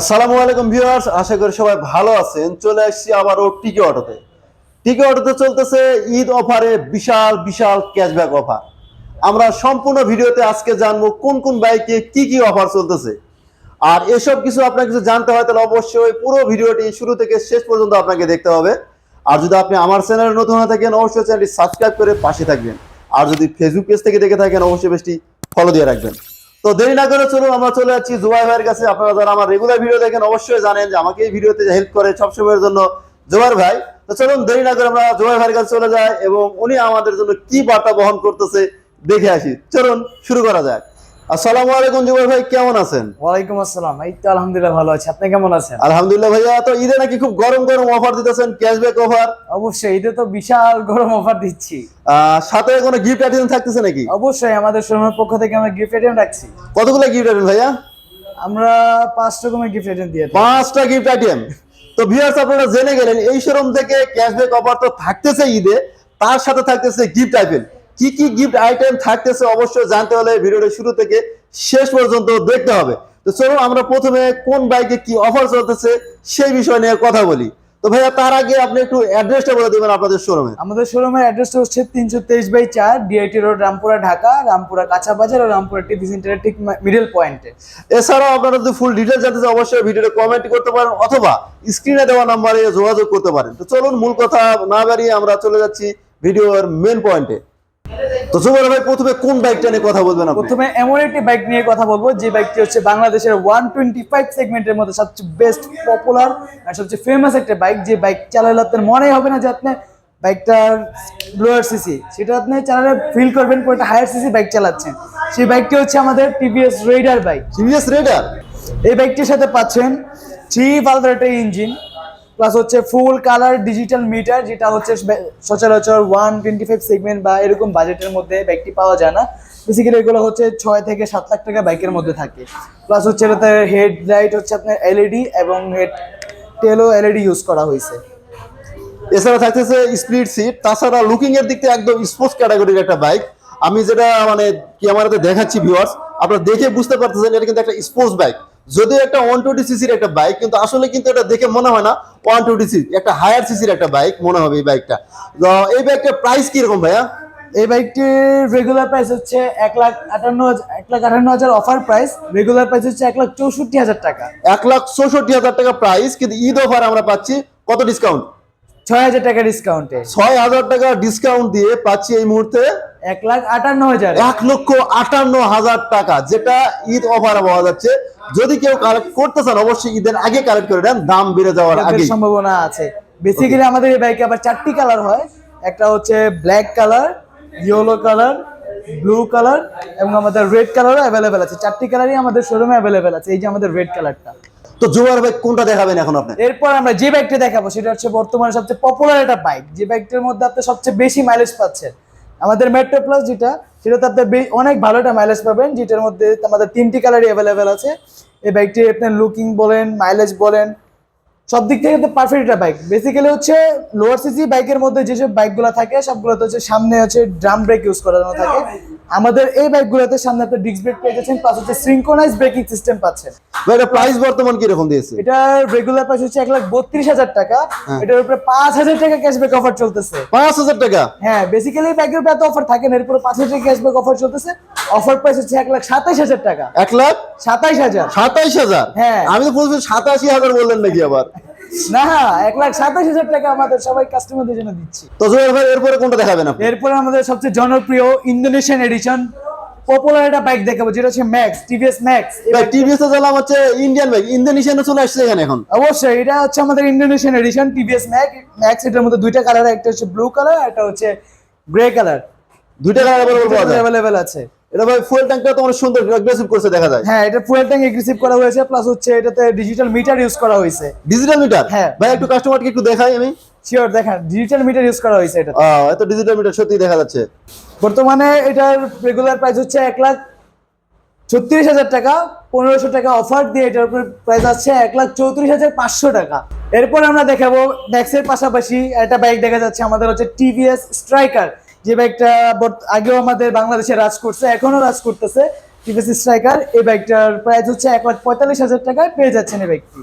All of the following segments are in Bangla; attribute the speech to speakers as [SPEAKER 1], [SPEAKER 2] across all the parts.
[SPEAKER 1] আসসালামু আলাইকুম ভিউয়ার্স, আশা করি সবাই ভালো আছেন। চলে আসছি আবারও টিকে অটোতে। টিকে অটোতে চলতেছে ঈদ অফারে বিশাল বিশাল ক্যাশব্যাক অফার। আমরা সম্পূর্ণ ভিডিওতে আজকে জানব কোন কোন বাইকে কি কি অফার চলতেছে। আর এসব কিছু আপনার কিছু জানতে হয়, তাহলে অবশ্যই পুরো ভিডিওটি শুরু থেকে শেষ পর্যন্ত আপনাকে দেখতে হবে। আর যদি আপনি আমার চ্যানেলে নতুন হয়ে থাকেন, অবশ্যই চ্যানেলটি সাবস্ক্রাইব করে পাশে থাকবেন। আর যদি ফেসবুক পেজ থেকে দেখে থাকেন, অবশ্যই পেজটি ফলো দিয়ে রাখবেন। তো দেরি না করে চলুন, আমরা চলে যাচ্ছি জুবাই ভাইয়ের কাছে। আপনারা যারা আমার রেগুলার ভিডিও দেখেন, অবশ্যই জানেন যে আমাকে এই ভিডিওতে হেল্প করে সবসময়ের জন্য জুবাই ভাই। তো চলুন, দেরি না করে আমরা জুবাই ভাইয়ের কাছে চলে যাই এবং উনি আমাদের জন্য কি বার্তা বহন করতেছে, দেখে আসি। চলুন, শুরু করা যাক। আসসালামু আলাইকুম জুবাই ভাই কেমন আছেন?
[SPEAKER 2] ওয়ালাইকুম আসসালাম। এই তো আলহামদুলিল্লাহ ভালো আছি। আপনি কেমন আছেন?
[SPEAKER 1] আলহামদুলিল্লাহ ভাইয়া তো ঈদে নাকি খুব গরম গরম অফার দিতেছেন ক্যাশব্যাক অফার
[SPEAKER 2] অবশ্যই ঈদে তো বিশাল গরম অফার দিচ্ছি।
[SPEAKER 1] সাথে কোনো গিফট আইটেম থাকতেছে নাকি?
[SPEAKER 2] অবশ্যই আমাদের শোরুমের পক্ষ থেকে আমরা গিফট আইটেম রাখছি।
[SPEAKER 1] কতগুলো গিফট আইটেম ভাইয়া?
[SPEAKER 2] আমরা পাঁচ রকমের গিফট আইটেম দিয়ে
[SPEAKER 1] পাঁচটা গিফট আইটেম তো ভিউয়ার্স আপনারা জেনে গেলেন এই শোরুম থেকে ক্যাশব্যাক অফার তো থাকতেছে ঈদে তার সাথে থাকতেছে গিফট আইটেম কি কি গিফট আইটেম থাকতেছে অবশ্যই জানতে হলে ভিডিওটা শুরু থেকে শেষ পর্যন্ত দেখতে হবে। তো চলুন আমরা প্রথমে কোন বাইকে কি অফার চলতেছে সেই বিষয় নিয়ে কথা বলি। তো ভাইয়া তার আগে আপনি একটু অ্যাড্রেসটা বলে দেবেন আপনাদের শোরুমে
[SPEAKER 2] আমাদের শোরুমের অ্যাড্রেসটা হচ্ছে তিনশো তেইশ বাই চার ডিআইটি রোড রামপুরা ঢাকা রামপুরা কাঁচা বাজার ও রামপুরা টিভি সেন্টারের ঠিক মিডল পয়েন্টে
[SPEAKER 1] এছাড়াও আপনারা যদি ফুল ডিটেল জানতে চান অবশ্যই ভিডিওতে কমেন্ট করতে পারেন অথবা স্ক্রিনে দেওয়া নাম্বারে যোগাযোগ করতে পারেন। তো চলুন মূল কথা না বাড়িয়ে আমরা চলে যাচ্ছি ভিডিওর মেন পয়েন্টে তো জুবাইর ভাই প্রথমে কোন বাইকটা নিয়ে কথা বলবেন আপনি?
[SPEAKER 2] প্রথমে এমন একটি বাইক নিয়ে কথা বলব যে বাইকটি হচ্ছে বাংলাদেশের ওয়ান টোয়েন্টি ফাইভ সেগমেন্টের মধ্যে সবচেয়ে বেস্ট পপুলার আর সবচেয়ে ফেমাস একটা বাইক যে বাইক চালালে আপনার মনে হবে না যে আপনি বাইকটার লোয়ার সিসি সেটা আপনি চালালে ফিল করবেন কোন একটা হায়ার সিসি বাইক চালাচ্ছেন। সেই বাইকটি হচ্ছে আমাদের TVS Raider bike
[SPEAKER 1] TVS Raider
[SPEAKER 2] এই বাইকটির সাথে পাচ্ছেন থ্রি ভালভারেটের ইঞ্জিন প্লাস হচ্ছে ফুল কালার ডিজিটাল মিটার যেটা হচ্ছে সচরাচর ওয়ান টোয়েন্টি ফাইভ সেগমেন্ট বা এরকম বাজেটের মধ্যে বাইকটি পাওয়া যায় না। বেসিক্যালি এগুলো হচ্ছে ছয় থেকে সাত লাখ টাকা বাইকের মধ্যে থাকে। প্লাস হচ্ছে এটাতে হেড লাইট হচ্ছে আপনার এলইডি এবং হেড টেলও এলইডি ইউজ করা হয়েছে।
[SPEAKER 1] এছাড়া থাকতেছে স্প্লিট সিট তাছাড়া লুকিং এর দিক থেকে একদম স্পোর্টস ক্যাটাগরির একটা বাইক আমি যেটা মানে কি আমার দেখাচ্ছি ভিউয়ার্স আপনারা দেখে বুঝতে পারতেছেন এটা কিন্তু একটা স্পোর্টস বাইক যদিও একটা ওয়ান টোয়েন্টি সিসির একটা বাইক কিন্তু আসলে কিন্তু এটা দেখে মনে হয় না ওয়ান টোয়েন্টি সিসি একটা হায়ার সিসির একটা বাইক মনে হবে এই বাইকটা এই বাইকটার প্রাইস কীরকম ভাইয়া?
[SPEAKER 2] এই বাইকটির রেগুলার প্রাইস হচ্ছে এক লাখ আটান্ন হাজার এক লাখ আটান্ন হাজার অফার প্রাইস রেগুলার প্রাইস হচ্ছে এক লাখ চৌষট্টি হাজার টাকা।
[SPEAKER 1] এক লাখ চৌষট্টি হাজার টাকা প্রাইস কিন্তু ঈদ অফার আমরা পাচ্ছি কত ডিসকাউন্ট
[SPEAKER 2] ছয় হাজার টাকা ডিসকাউন্টে
[SPEAKER 1] ছয় হাজার টাকা ডিসকাউন্ট দিয়ে পাচ্ছি এই মুহূর্তে
[SPEAKER 2] এক লাখ আটান্ন হাজার।
[SPEAKER 1] এক লক্ষ আটান্ন হাজার টাকা যেটা ঈদ অফার পাওয়া যাচ্ছে। যদি কেউ কালেক্ট করতে চান অবশ্যই ঈদের আগে কালেক্ট করে নেন দাম বেড়ে যাওয়ার আগে
[SPEAKER 2] সম্ভাবনা আছে। বেসিক্যালি আমাদের এই বাইকে আবার চারটি কালার হয়। একটা হচ্ছে black colour yellow colour blue colour এবং আমাদের রেড কালারও অ্যাভেলেবেল আছে। চারটি কালারই আমাদের শোরুমে অ্যাভেলেবেল আছে। এই যে আমাদের রেড কালারটা
[SPEAKER 1] তো জোয়ার ভাই কোনটা দেখাবেন এখন আপনি?
[SPEAKER 2] এরপর আমরা যে বাইকটা দেখাবো সেটা হচ্ছে বর্তমানে সবচেয়ে পপুলার একটা বাইক যে বাইকটার মধ্যে আপনি সবচেয়ে বেশি মাইলেজ পাচ্ছেন। আমাদের মেট্রো প্লাস যেটা সেটাতে আপনি বে- অনেক ভালো একটা মাইলেজ পাবেন, যেটার মধ্যে আমাদের তিনটি কালারই অ্যাভেলেবেল আছে। এই বাইকটি আপনার লুকিং বলেন মাইলেজ বলেন, সব দিক থেকে পারফেক্ট একটা বাইক বেসিক্যালি হচ্ছে লোয়ার সিসি বাইকের মধ্যে যেসব বাইকগুলো থাকে, সবগুলোতে হচ্ছে সামনে হচ্ছে ড্রাম ব্রেক ইউজ করানো থাকে। আমাদের এই বাইকগুলোতে সামনে আপনি ডিস্ক ব্রেক পেয়ে যাচ্ছেন প্লাস হচ্ছে সিঙ্ক্রোনাইজ ব্রেকিং সিস্টেম পাচ্ছেন।
[SPEAKER 1] ভাই এটা প্রাইস বর্তমান কীরকম দিয়েছে?
[SPEAKER 2] এটার রেগুলার প্রাইস হচ্ছে এক লাখ বত্রিশ হাজার টাকা। এটার উপরে পাঁচ হাজার টাকা ক্যাশব্যাক অফার চলতেছে।
[SPEAKER 1] পাঁচ হাজার টাকা?
[SPEAKER 2] হ্যাঁ বেসিক্যালি ব্যাগের উপরে এত অফার থাকে না এরপরে পাঁচ হাজার টাকা ক্যাশব্যাক অফার চলতেছে। অফার প্রাইস হচ্ছে এক লাখ সাতাইশ হাজার টাকা।
[SPEAKER 1] এক লাখ?
[SPEAKER 2] সাতাইশ হাজার।
[SPEAKER 1] সাতাইশ হাজার?
[SPEAKER 2] হ্যাঁ।
[SPEAKER 1] আমি তো বলছি সাতাশি হাজার বললেন নাকি আবার?
[SPEAKER 2] না এক লাখ সাতাইশ হাজার টাকা আমাদের সবাই কাস্টমারদের জন্য দিচ্ছি।
[SPEAKER 1] তো ভাই এরপরে কোনটা দেখাবেন আপনি?
[SPEAKER 2] এরপরে আমাদের সবচেয়ে জনপ্রিয় ইন্দোনেশিয়ান এডিশন পপুলার একটা বাইক দেখাবো যেটা হচ্ছে ম্যাক্স টিভিএস ম্যাক্স
[SPEAKER 1] ভাই টিভিএস এ চালাম হচ্ছে ইন্ডিয়ান বাইক ইন্দোনেশিয়ানে চলে আসছে এখানে এখন।
[SPEAKER 2] অবশ্যই এটা হচ্ছে আমাদের Indonesian edition TVS Max Max এটার মধ্যে দুইটা কালার একটা হচ্ছে ব্লু কালার একটা হচ্ছে গ্রে কালার
[SPEAKER 1] দুইটা কালার অ্যাভেলেবেল
[SPEAKER 2] আছে।
[SPEAKER 1] এটা ভাই ফুয়েল ট্যাঙ্কটা তো অনেক সুন্দর অ্যাগ্রেসিভ করছে দেখা যায়।
[SPEAKER 2] হ্যাঁ এটা ফুয়েল ট্যাঙ্ক এগ্রেসিভ করা হয়েছে প্লাস হচ্ছে এটাতে ডিজিটাল মিটার ইউজ করা হয়েছে।
[SPEAKER 1] ডিজিটাল মিটার
[SPEAKER 2] হ্যাঁ।
[SPEAKER 1] ভাই একটু কাস্টমারকে একটু দেখাই আমি।
[SPEAKER 2] শিওর দেখেন ডিজিটাল মিটার ইউজ করা হয়েছে এটা
[SPEAKER 1] এত ডিজিটাল মিটার সত্যি দেখা যাচ্ছে।
[SPEAKER 2] বর্তমানে এটার রেগুলার প্রাইস হচ্ছে এক লাখ ছত্রিশ হাজার টাকা পনেরোশো টাকা অফার দিয়ে এটার উপরে প্রাইস আছে এক লাখ চৌত্রিশ হাজার পাঁচশো টাকা। এরপর আমরা দেখাবো ম্যাক্সের পাশাপাশি একটা বাইক দেখা যাচ্ছে আমাদের হচ্ছে টিভিএস স্ট্রাইকার যে বাইকটা আগেও আমাদের বাংলাদেশে রাজ করছে এখনও রাজ করতেছে টিভিএস স্ট্রাইকার এই বাইকটার প্রাইস হচ্ছে এক লাখ পঁয়তাল্লিশ হাজার টাকায় পেয়ে যাচ্ছেন এই বাইকটি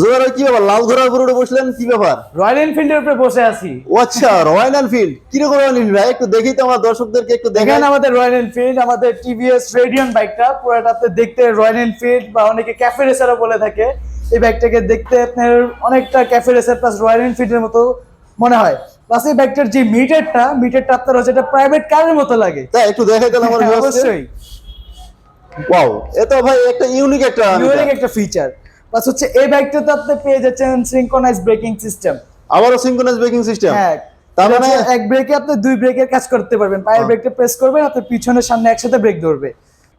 [SPEAKER 1] জোয়ার কি ব্যাপার? লাল ঘোড়ার উপরে উঠে বসলেন কি ব্যাপার?
[SPEAKER 2] রয়্যাল এনফিল্ডের উপরে বসে আছি।
[SPEAKER 1] ও আচ্ছা রয়্যাল এনফিল্ড কীরকম রয়্যাল এনফিল্ড ভাই? একটু দেখি তো আমার দর্শকদেরকে একটু
[SPEAKER 2] দেখেন। আমাদের রয়্যাল এনফিল্ড আমাদের টিভিএস রেডিয়ন বাইকটা পুরোটাতে দেখতে রয়্যাল এনফিল্ড বা অনেকে ক্যাফে রেসারও বলে থাকে। এই বাইকটাকে দেখতে আপনার অনেকটা ক্যাফে রেসার প্লাস রয়্যাল এনফিল্ডের মতো মনে হয়। প্লাস এই বাইকটার যে মিটারটা মিটারটা আপনার হচ্ছে একটা প্রাইভেট কারের মতো লাগে।
[SPEAKER 1] তাই একটু দেখাই তাহলে আমার
[SPEAKER 2] হ্যাঁ। অবশ্যই।
[SPEAKER 1] ওয়াও এ তো ভাই একটা ইউনিক একটা
[SPEAKER 2] ইউনিক একটা ফিচার প্লাস হচ্ছে এই বাইকটাতে আপনি পেয়ে যাচ্ছেন সিঙ্কোনাইজ ব্রেকিং সিস্টেম
[SPEAKER 1] আবারও সিঙ্ক্রোনাইজ ব্রেকিং সিস্টেম
[SPEAKER 2] হ্যাঁ।
[SPEAKER 1] তার মানে-
[SPEAKER 2] এক ব্রেকে আপনি দুই ব্রেকের কাজ করতে পারবেন। পায়ের
[SPEAKER 1] হ্যাঁ।
[SPEAKER 2] ব্রেকটা প্রেস করবেন আপনার পিছনের সামনে একসাথে ব্রেক ধরবে।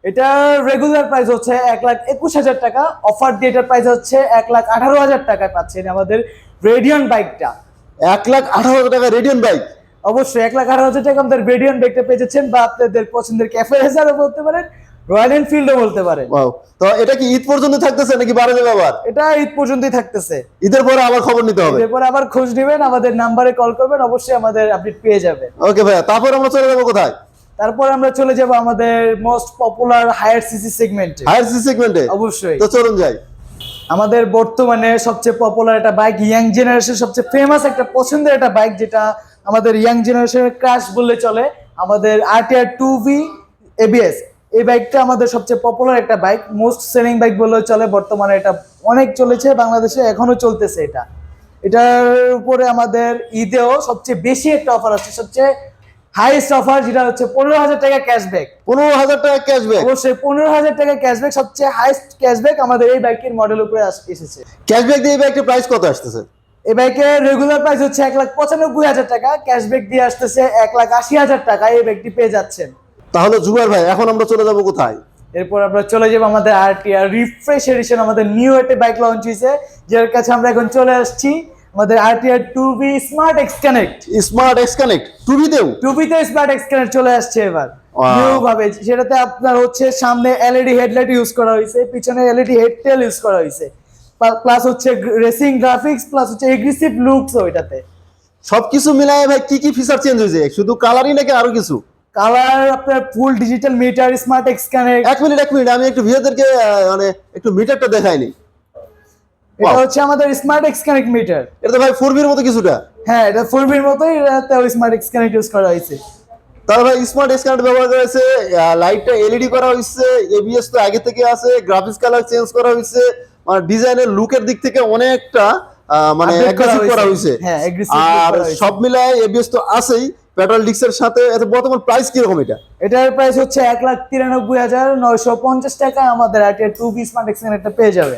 [SPEAKER 2] এটা রেগুলার প্রাইস হচ্ছে এক লাখ একুশ হাজার টাকা। অফার দিয়ে এটার প্রাইস হচ্ছে এক লাখ আঠারো হাজার টাকায় পাচ্ছেন আমাদের রেডিয়ন বাইকটা
[SPEAKER 1] এক লাখ আঠারো হাজার টাকা রেডিয়ন বাইক।
[SPEAKER 2] অবশ্যই এক লাখ আঠারো হাজার টাকা আমাদের রেডিয়ন বাইকটা পেয়ে যাচ্ছেন বা আপনাদের পছন্দের ক্যাফে রেসারও বলতে পারেন রয়্যাল এনফিল্ডও বলতে
[SPEAKER 1] ওয়াও তো এটা কি ঈদ পর্যন্ত থাকতেছে নাকি বারো যাবে আবার?
[SPEAKER 2] এটা ঈদ পর্যন্তই থাকতেছে।
[SPEAKER 1] ঈদের পরে আবার খবর নিতে হবে।
[SPEAKER 2] এরপরে আবার খোঁজ নেবেন আমাদের নাম্বারে কল করবেন অবশ্যই আমাদের আপডেট পেয়ে যাবেন।
[SPEAKER 1] ওকে ভাইয়া তারপর আমরা চলে যাব কোথায়?
[SPEAKER 2] তারপর আমরা চলে যাব আমাদের মোস্ট পপুলার হায়ার সিসি সেগমেন্টে
[SPEAKER 1] হায়ার সি সেগমেন্টে
[SPEAKER 2] অবশ্যই।
[SPEAKER 1] তো চলুন যাই।
[SPEAKER 2] আমাদের বর্তমানে সবচেয়ে পপুলার একটা বাইক ইয়াং জেনারেশন সবচেয়ে ফেমাস একটা পছন্দের একটা বাইক যেটা আমাদের ইয়াং জেনারেশনের ক্রাশ বললে চলে, আমাদের আরটিআর টু ভি এবিএস এই বাইকটা আমাদের সবচেয়ে পপুলার একটা বাইক মোস্ট সেলিং বাইক বললেও চলে, বর্তমানে এটা অনেক চলেছে, বাংলাদেশে এখনও চলতেছে এটা। এটার উপরে আমাদের ঈদেও সবচেয়ে বেশি একটা অফার আসছে, সবচেয়ে হাইয়েস্ট অফার যেটা হচ্ছে পনেরো হাজার টাকা ক্যাশব্যাক
[SPEAKER 1] পনেরো হাজার টাকা ক্যাশব্যাক
[SPEAKER 2] অবশ্যই পনেরো হাজার টাকা ক্যাশব্যাক সবচেয়ে হাইয়েস্ট ক্যাশব্যাক আমাদের এই বাইকের মডেল উপরে এসেছে।
[SPEAKER 1] ক্যাশব্যাক দিয়ে এই বাইকটির প্রাইস কত আসতেছে?
[SPEAKER 2] এই বাইকের রেগুলার প্রাইস হচ্ছে এক লাখ পঁচানব্বই হাজার টাকা ক্যাশব্যাক দিয়ে আসতেছে এক লাখ আশি হাজার টাকা এই বাইকটি পেয়ে যাচ্ছেন।
[SPEAKER 1] তাহলে জুবার ভাই এখন আমরা চলে যাব কোথায়?
[SPEAKER 2] এরপর আমরা চলে যাব আমাদের আরটিআর রিফ্রেশ এডিশন আমাদের নিউ একটা বাইক লঞ্চ হয়েছে যার কাছে আমরা এখন চলে আসছি। আমাদের RTR two V smart X connect
[SPEAKER 1] smart X connect two V টুবিতেও
[SPEAKER 2] two বিতে স্মার্ট এক্স কানেক্ট চলে আসছে এবার. নিউ ভাবে সেটাতে আপনার হচ্ছে সামনে এলইডি হেডলাইট ইউজ করা হয়েছে পিছনে এলইডি হেডটেল ইউজ করা হয়েছে। প্লাস হচ্ছে রেসিং গ্রাফিক্স প্লাস হচ্ছে এগ্রেসিভ লুকস ওইটাতে
[SPEAKER 1] সবকিছু মিলায় ভাই কি কি ফিচার চেঞ্জ হয়েছে? শুধু কালারই নাকি আরও কিছু?
[SPEAKER 2] কালার আপনার full digital meter smart X connect
[SPEAKER 1] এক মিনিট এক মিনিট আমি একটু ভিউদেরকে মানে একটু মিটারটা দেখাইনি
[SPEAKER 2] এটা. হচ্ছে আমাদের স্মার্ট এক্স কানেক্ট মিটার
[SPEAKER 1] এটা তো ভাই মতো কিছুটা
[SPEAKER 2] হ্যাঁ এটা মতোই স্মার্ট এক্স কানেক্ট ইউজ করা হয়েছে
[SPEAKER 1] তার ভাই স্মার্ট স্ক্যানার ব্যবহার করেছে লাইটটা এলইডি করা হয়েছে এবিএস তো আগে থেকে আছে গ্রাফিক্স কালার চেঞ্জ করা হয়েছে মানে ডিজাইনের লুকের দিক থেকে অনেকটা মানে
[SPEAKER 2] Update করা হয়েছে।
[SPEAKER 1] হয়েছে
[SPEAKER 2] হ্যাঁ,
[SPEAKER 1] আর
[SPEAKER 2] করা হয়েছে।
[SPEAKER 1] সব মিলায় এবিএস তো আছেই পেট্রোল ডিক্সের সাথে এত বর্তমান প্রাইস কীরকম এটা
[SPEAKER 2] এটার প্রাইস হচ্ছে এক লাখ তিরানব্বই হাজার নয়শো পঞ্চাশ টাকা আমাদের টু বি স্মার্ট এক্স কানেক্টটা পেয়ে যাবে.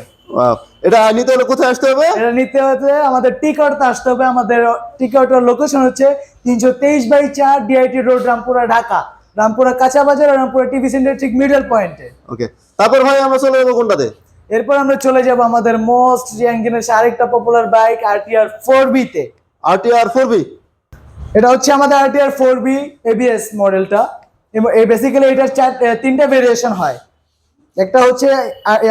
[SPEAKER 1] এটা নিতে হলে কোথায় আসতে হবে?
[SPEAKER 2] এটা নিতে হতে আমাদের টিকটতে আসতে হবে। আমাদের টিকটের লোকেশন হচ্ছে তিনশো তেইশ বাই চার ডিআইটি রোড রামপুরা ঢাকা। রামপুরা কাঁচা বাজার আর রামপুরা টিভি সেন্টার ঠিক মিডল পয়েন্টে
[SPEAKER 1] ওকে তারপর ভাই আমরা চলে যাব কোনটাতে?
[SPEAKER 2] এরপর আমরা চলে যাব আমাদের মোস্ট জেনারেশন আরেকটা পপুলার বাইক আরটিআর ফোর বিতে
[SPEAKER 1] আরটিআর ফোর বি
[SPEAKER 2] এটা হচ্ছে আমাদের আরটিআর ফোর বি এবিএস মডেলটা এই বেসিক্যালি এটার চার তিনটা ভেরিয়েশন হয়। একটা হচ্ছে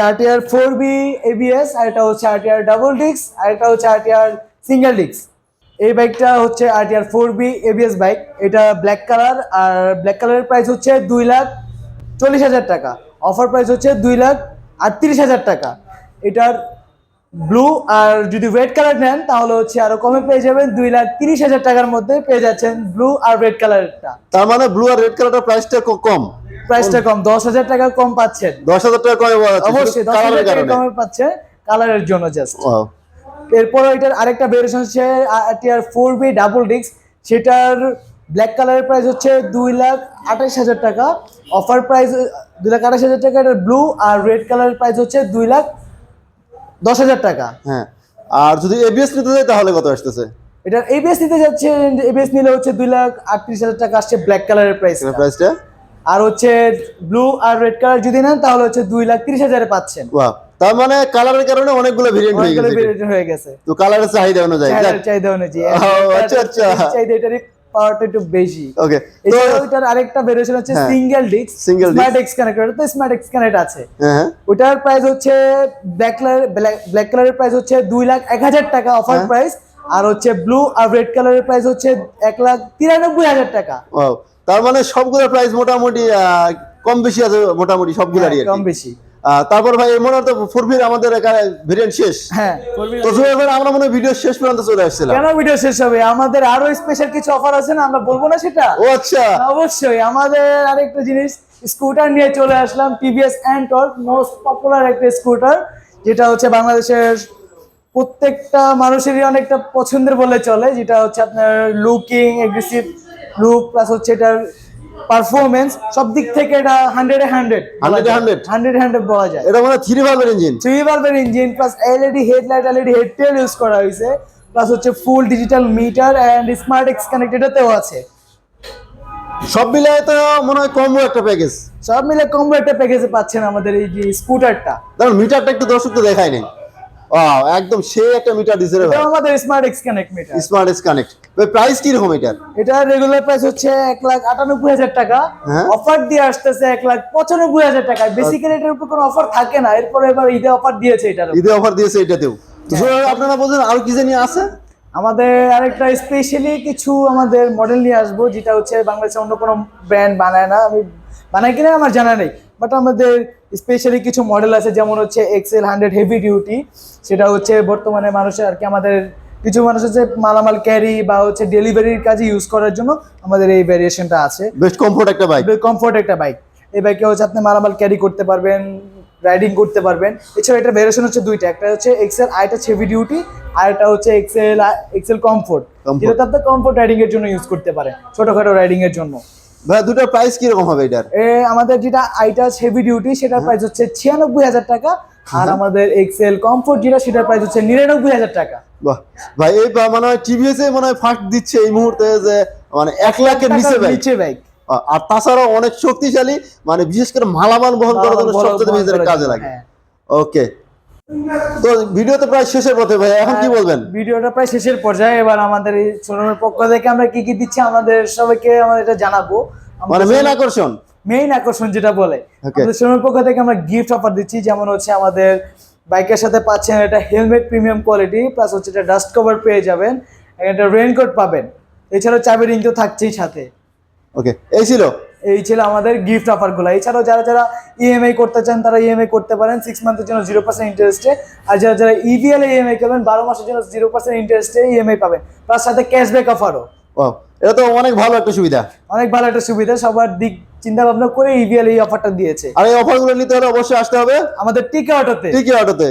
[SPEAKER 2] আরটিআর ফোর বি এবিএস আর একটা হচ্ছে আরটিআর ডাবল ডিক্স আর একটা হচ্ছে আরটিআর সিঙ্গেল ডিক্স এই বাইকটা হচ্ছে RTR four V ABS bike এটা ব্ল্যাক কালার আর ব্ল্যাক কালারের প্রাইস হচ্ছে দুই লাখ চল্লিশ হাজার টাকা। অফার প্রাইস হচ্ছে দুই লাখ আটত্রিশ হাজার টাকা। এটার ব্লু আর যদি রেড কালার নেন, তাহলে হচ্ছে আরও কমে পেয়ে যাবেন দুই লাখ তিরিশ হাজার টাকার মধ্যে পেয়ে যাচ্ছেন ব্লু আর রেড কালারটা
[SPEAKER 1] তার মানে ব্লু আর রেড কালারটার প্রাইসটা কম।
[SPEAKER 2] প্রাইসটা কম দশ হাজার টাকা কম পাচ্ছেন।
[SPEAKER 1] দশ হাজার টাকা কমে যাচ্ছে
[SPEAKER 2] অবশ্যই দশ
[SPEAKER 1] কালারের
[SPEAKER 2] হাজার টাকা
[SPEAKER 1] কারণে।
[SPEAKER 2] কমে পাচ্ছে কালারের জন্য জাস্ট. এরপর এটার আরেকটা ভেরিয়েশন হচ্ছে ফোর বি ডাবল ডিক্স সেটার ব্ল্যাক কালারের প্রাইস হচ্ছে দুই লাখ আঠাশ হাজার টাকা। অফার প্রাইস দুই লাখ আঠাশ হাজার টাকা এটার ব্লু আর রেড কালারের প্রাইস হচ্ছে দুই লাখ দশ হাজার টাকা।
[SPEAKER 1] হ্যাঁ আর যদি এবিএস নিতে যাই তাহলে কত আসতেছে?
[SPEAKER 2] এটার এবিএস নিতে যাচ্ছে এবিএস নিলে হচ্ছে দুই লাখ আটত্রিশ হাজার টাকা আসছে ব্ল্যাক কালারের প্রাইস
[SPEAKER 1] প্রাইসটা
[SPEAKER 2] আর হচ্ছে ব্লু আর রেড কালার যদি নেন তাহলে হচ্ছে দুই লাখ তিরিশ হাজারে পাচ্ছেন
[SPEAKER 1] তার মানে কালারের কারণে অনেকগুলো ভেরিয়েন্ট হয়ে গেছে
[SPEAKER 2] variant হয়ে গেছে
[SPEAKER 1] তো কালারের চাহিদা অনুযায়ী
[SPEAKER 2] চাহিদা অনুযায়ী
[SPEAKER 1] আচ্ছা, আচ্ছা।
[SPEAKER 2] চাহিদা এটারই পাওয়ারটা একটু বেশি
[SPEAKER 1] ওকে
[SPEAKER 2] এছাড়াও আরেকটা ভেরিয়েশন হচ্ছে। Single disc
[SPEAKER 1] Single disc।
[SPEAKER 2] Smart X connector তো স্মার্ট এক্স কানেক্ট আছে
[SPEAKER 1] হ্যাঁ হ্যাঁ
[SPEAKER 2] ওটার প্রাইস হচ্ছে ব্ল্যাক কালার ব্ল্যাক কালারের প্রাইস হচ্ছে দুই লাখ এক হাজার টাকা অফার
[SPEAKER 1] হ্যাঁ।
[SPEAKER 2] প্রাইস আর হচ্ছে ব্লু আর রেড কালারের প্রাইস হচ্ছে এক লাখ তিরানব্বই হাজার টাকা.
[SPEAKER 1] তার মানে সবগুলো প্রাইস মোটামুটি কম বেশি আছে মোটামুটি সবগুলারই আর
[SPEAKER 2] হ্যাঁ, কম বেশি।
[SPEAKER 1] তারপর ভাই মনে হয় তো ফোরফির আমাদের এখানে ভেরিয়েন্ট শেষ।
[SPEAKER 2] হ্যাঁ।
[SPEAKER 1] তো ভাই আমরা মনে হয় ভিডিও শেষ পর্যন্ত চলে আসছিলাম।
[SPEAKER 2] কেন ভিডিও শেষ হবে? আমাদের আরও স্পেশাল কিছু অফার আছে না? আমরা বলব না সেটা?
[SPEAKER 1] ও আচ্ছা।
[SPEAKER 2] অবশ্যই আমাদের আরেকটা জিনিস স্কুটার নিয়ে চলে আসলাম টিভিএস অ্যান্টর মোস্ট পপুলার একটা স্কুটার যেটা হচ্ছে বাংলাদেশের প্রত্যেকটা মানুষেরই অনেকটা পছন্দের বলে চলে যেটা হচ্ছে আপনার লুকিং এগ্রেসিভ লুক প্লাস হচ্ছে এটার পারফরমেন্স সব দিক থেকে এটা হান্ড্রেড হান্ড্রেড
[SPEAKER 1] 100 এ 100?
[SPEAKER 2] হান্ড্রেড হান্ড্রেড বলা যায়।
[SPEAKER 1] এটা মনে থ্রি ভালভের engine
[SPEAKER 2] three ভালভের engine plus LED headlight LED head tail use করা হয়েছে প্লাস হচ্ছে full digital meter and smart X connect এটাতেও আছে।
[SPEAKER 1] সব মিলিয়ে তো মনে হয় কম একটা প্যাকেজ
[SPEAKER 2] সব মিলে কম্বো একটা প্যাকেজে পাচ্ছেন আমাদের এই যে স্কুটারটা
[SPEAKER 1] ধরুন মিটারটা একটু দর্শক তো দেখাই নেই। একদম সেই একটা মিটার ভাই
[SPEAKER 2] এটা আমাদের smart X connect meter
[SPEAKER 1] smart X connect price কি রকম এটার?
[SPEAKER 2] এটা রেগুলার প্রাইস হচ্ছে এক লাখ আটানব্বই হাজার টাকা।
[SPEAKER 1] হ্যাঁ।
[SPEAKER 2] অফার দিয়ে আসতেছে এক লাখ পঁচানব্বই হাজার টাকা। বেসিক্যালি এটার উপর কোনো অফার থাকে না। এরপরে এবার ঈদে অফার দিয়েছে এটার।
[SPEAKER 1] ঈদে অফার দিয়েছে এটাতেও। তো আপনারা বলছেন আরও কি জানি আছে?
[SPEAKER 2] আমাদের আরেকটা স্পেশালি কিছু আমাদের মডেল নিয়ে আসব যেটা হচ্ছে বাংলাদেশে অন্য কোনো ব্র্যান্ড বানায় না। আমি বানাই কিনা আমার জানা নেই। বাট আমাদের স্পেশালি কিছু মডেল আছে যেমন হচ্ছে এক্সেল হান্ড্রেড হেভি ডিউটি সেটা হচ্ছে বর্তমানে মানুষের আর কি আমাদের কিছু মানুষ হচ্ছে মালামাল ক্যারি বা হচ্ছে ডেলিভারির কাজে ইউজ করার জন্য আমাদের এই ভ্যারিয়েশনটা আছে।
[SPEAKER 1] বেস্ট কমফোর্ট একটা বাইক
[SPEAKER 2] কমফোর্ট একটা বাইক এই বাইকে হচ্ছে আপনি মালামাল ক্যারি করতে পারবেন রাইডিং করতে পারবেন। এছাড়া এটা ভ্যারিয়েশন হচ্ছে দুইটা একটা হচ্ছে এক্সেল আরেকটা হেভি ডিউটি আর একটা হচ্ছে এক্সেল এক্সেল কমফোর্ট যেটা আপনি কমফোর্ট রাইডিং এর জন্য ইউজ করতে পারেন ছোটখাটো রাইডিং এর জন্য।
[SPEAKER 1] ভাই দুটার প্রাইস কি রকম হবে এটার?
[SPEAKER 2] এ আমাদের যেটা আইটাস হেভি ডিউটি সেটার প্রাইস হচ্ছে ছিয়ানব্বই হাজার টাকা। আর আমাদের এক্সেল কমফোর্ট যেটা সেটার প্রাইস হচ্ছে নিরানব্বই হাজার টাকা।
[SPEAKER 1] বাহ। ভাই এই মানে হয় টিভিএস এ মনে হয় ফার্স্ট দিচ্ছে এই মুহূর্তে যে মানে এক লাখের নিচে বাইক
[SPEAKER 2] নিচে বাইক
[SPEAKER 1] আর তাছাড়াও অনেক শক্তিশালী মানে বিশেষ করে মালামাল বহন করার জন্য সবচেয়ে বেশি কাজে লাগে।
[SPEAKER 2] হ্যাঁ।
[SPEAKER 1] ওকে তো ভিডিও তো প্রায় শেষের পথে ভাই এখন কি বলবেন?
[SPEAKER 2] ভিডিওটা প্রায় শেষের পর্যায়ে এবার আমাদের এই শোরুমের পক্ষ থেকে আমরা কি কি দিচ্ছি আমাদের সবাইকে আমাদের এটা জানাব।
[SPEAKER 1] মানে মেন আকর্ষণ?
[SPEAKER 2] মেইন আকর্ষণ যেটা বলে. আমাদের শোরুমের পক্ষ থেকে আমরা গিফট অফার দিচ্ছি যেমন হচ্ছে আমাদের বাইকের সাথে পাচ্ছেন এটা হেলমেট প্রিমিয়াম কোয়ালিটি প্লাস হচ্ছে এটা ডাস্ট কভার পেয়ে যাবেন একটা রেইনকোট পাবেন। এছাড়াও চাবি রিং তো থাকছেই সাথে।
[SPEAKER 1] ওকে এই ছিল
[SPEAKER 2] এই ছিল আমাদের গিফট অফারগুলো এছাড়াও যারা যারা ইএমআই করতে চান তারা ইএমআই করতে পারেন। সিক্স মান্থের জন্য জিরো পার্সেন্ট ইন্টারেস্টে আর যারা যারা E ইভিএল ইএমআই করবেন বারো মাসের জন্য জিরো পার্সেন্ট ইন্টারেস্টে ইএমআই পাবেন। তার সাথে ক্যাশব্যাক অফারও
[SPEAKER 1] এটা তো অনেক ভালো একটা সুবিধা।
[SPEAKER 2] অনেক ভালো একটা সুবিধা সবার দিক চিন্তা ভাবনা করে ইভিএল এই অফারটা দিয়েছে।
[SPEAKER 1] আর এই অফারগুলো নিতে হলে অবশ্যই আসতে হবে
[SPEAKER 2] আমাদের টিকা অটোতে
[SPEAKER 1] ঠিকই অটোতে